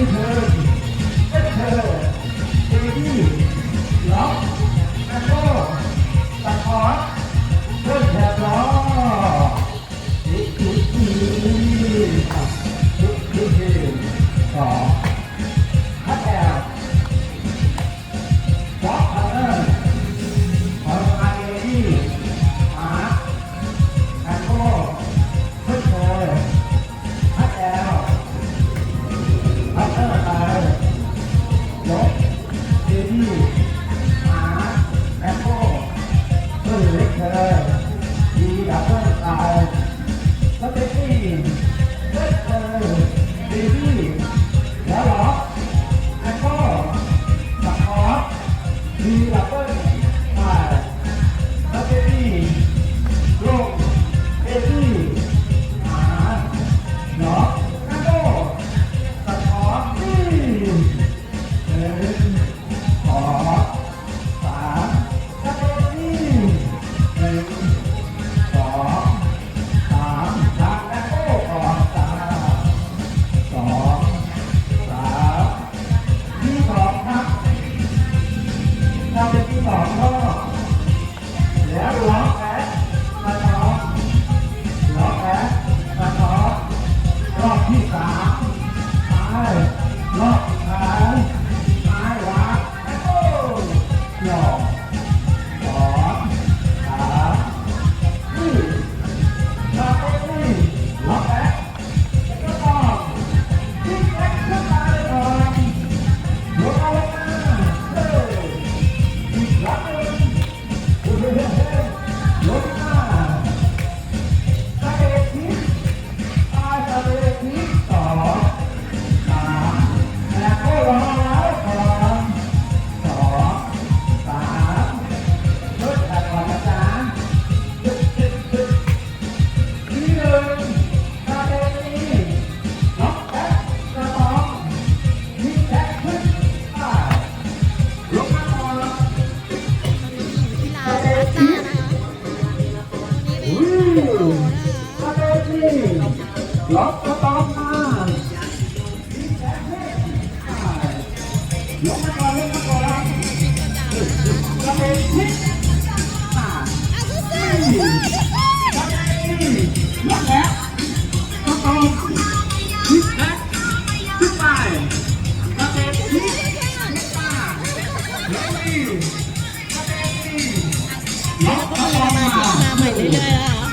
you. ดี ยกมาก่อนยกมาก่อนแล้วระเบิดพิษอ่าล็แล้ก็ตรงพิษแบ็คพิษไประเบิดพิษป่าแล้วนี่เบิดล็อกมก่อนมาใหม่เรื่อยๆแล้ว